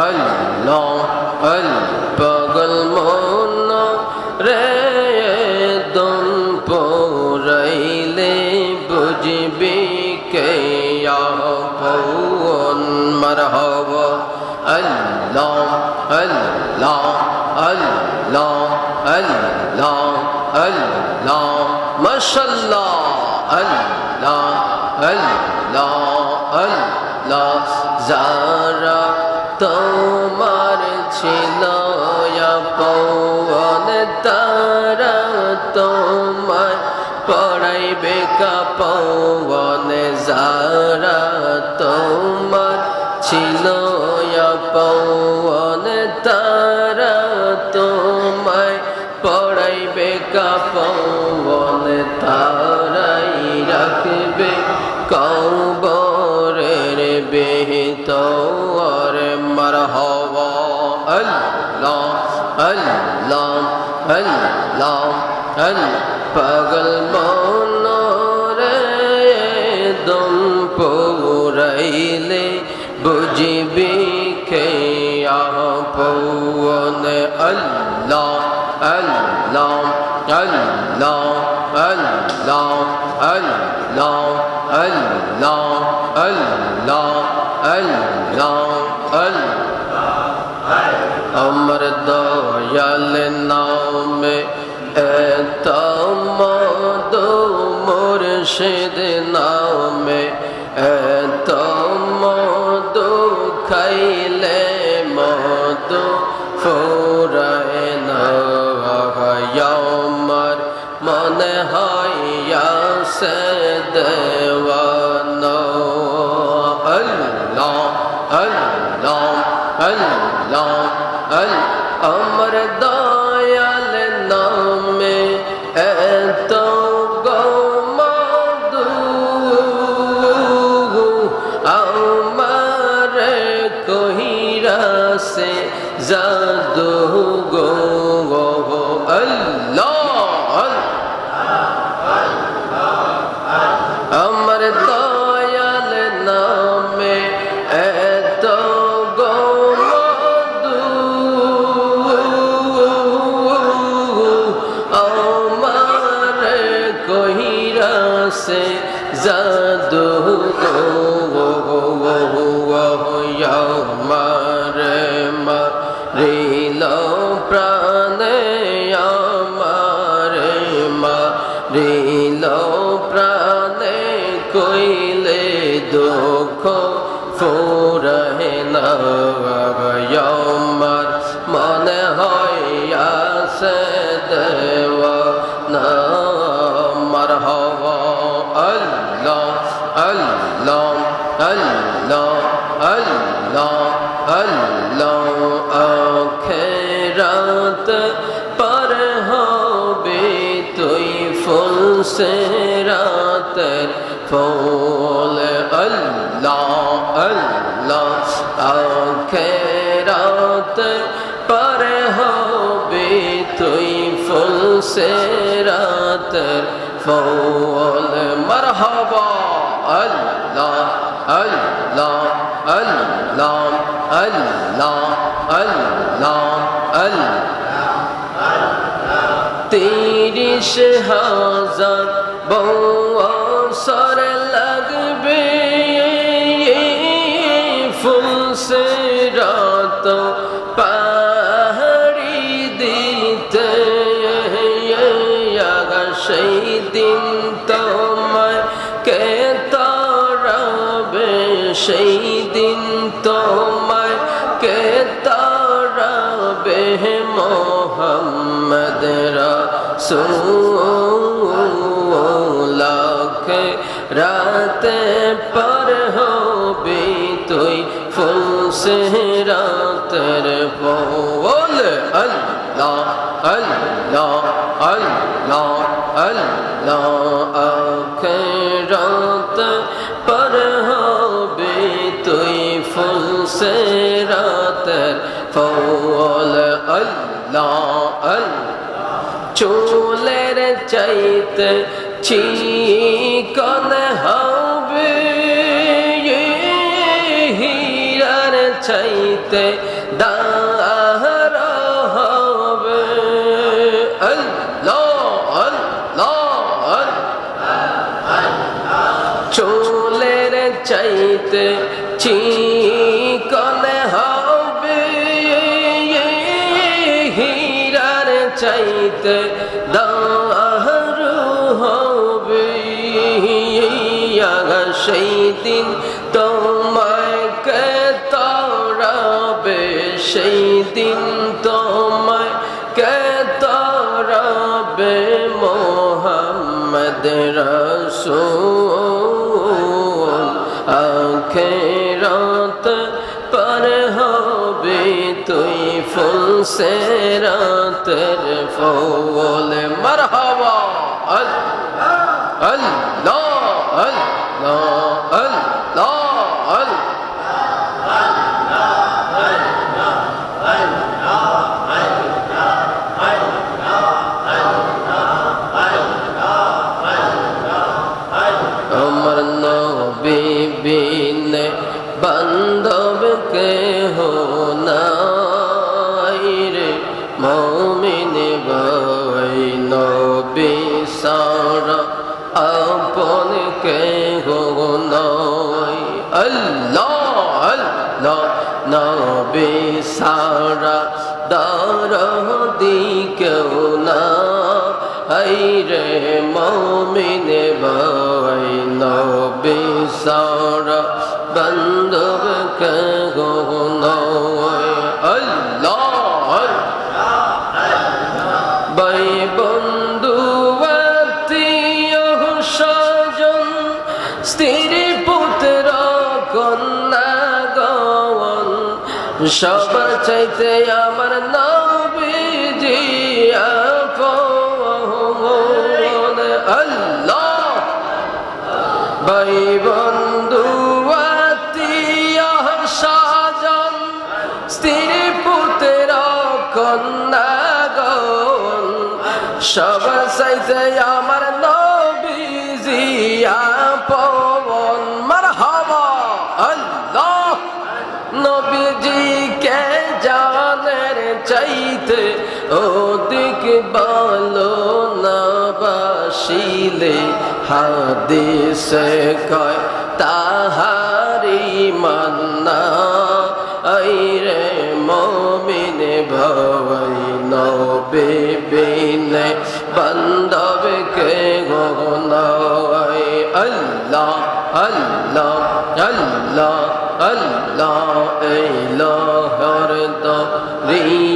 अल्लाह अल्पगल मौला रे दम पोरैले बुझबी के या पौन मरहब अल्लाह अल्लाह अल्लाह अल्लाह अल्लाह माशाल्लाह अल्लाह अल्लाह अल्लाह जारा তোমার ছিল পৌন তারা তোমার পড়াইবে কাপন যারা তোমার ছিল পৌন তারা তোমায় পড়াইবে কাপন তারাই রাখবে কবরের আল্লাহ আল্লাহ আল্লাহ পাগল মনরে দম পৌরাইলে বুঝবি কে পৌন আল্লাহ আল্লাহ আল্লাহ আল্লাহ আল্লাহ আল্লাহ আল্লাহ আল্লাহ আল্লাহ আমার तन्हाइया से देवाना अल्लाह अल्लाह अल्लाह अल अमरदा আমার মারিল প্রাণে আমার মারিল প্রাণে কইলে দুঃখ ফুরহে না। আমার মনে হয় আসে দেওয়া না। মারহাবা আল্লাহ আল্লাহ আল্লাহ আল্লাহ। আল্লাহ আখেরাত পর হবে তুই ফুল সে রাতের ফুল। আল্লাহ আল্লাহ আখেরাত পর হবে তুই ফুল সে রাতের ফুল। মরহবা। আল্লাহ আল্লাহ আল্লাহ আল্লাহ আল্লাহ আল্লাহ। তিরিশ হাজার বছর লাগবে ফুল সেই দিন তোমায় কে তারাবে মোহাম্মদ রাসূলাক রাতে পর হবি তুই ফুল সে রাতের বল। আল্লাহ আল্লাহ আল্লাহ আল্লাহ আখরাত ফুল সে রাতের ফল আল্লাহ। চুলের চাইতে চিকন হবে হীরার চাইতে দার হবে। আল্লাহ আল্লাহ চুলের চাই চাইতে চিকন চাইতে দাহরু হবে। সেই দিন তোমায় কে তরাবে, সেই দিন তোমায় কে তরাবে মোহাম্মদ রসূল। আখেরাত पर হবে, তুই ফুল সে রাতের ফল মারহাবা আল্লাহ আল্লাহ আল্লাহ। নবী সারা আপন কে হো আল্লাহ আল্লাহ নবী দার দিকেও না। হাইরে মমিন ভাই নবী কে সবার চাইতে আমার নবীজি আপন ভাই বন্ধু স্বজন, স্ত্রী, পুত্র, কন্যা গন সবার চাইতে আমার নবীজি চাইতে অধিক ভালো না বাসিলে, হাদিসে কয় তাহারি মান্না আইরে মমিন ভবাই নবে বিনে, বান্ধব গনাই আল্লাহ আল্লাহ আল্লাহ আল্লাহ, এই লহর দ রিয়ার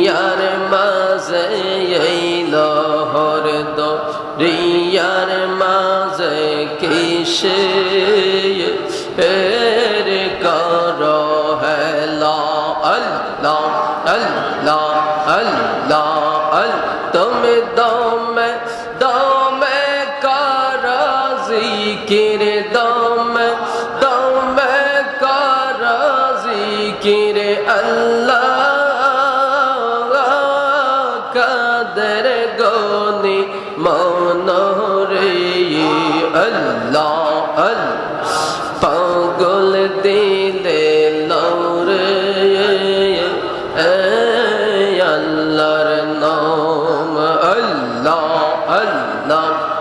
কিসে এর কর হেলা আল্লাহ আল্লাহ আল্লাহ আল তুমি দমে দমে কর জিকির দমে দমে কর জিকির আল্লাহ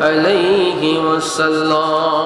عليه وسلم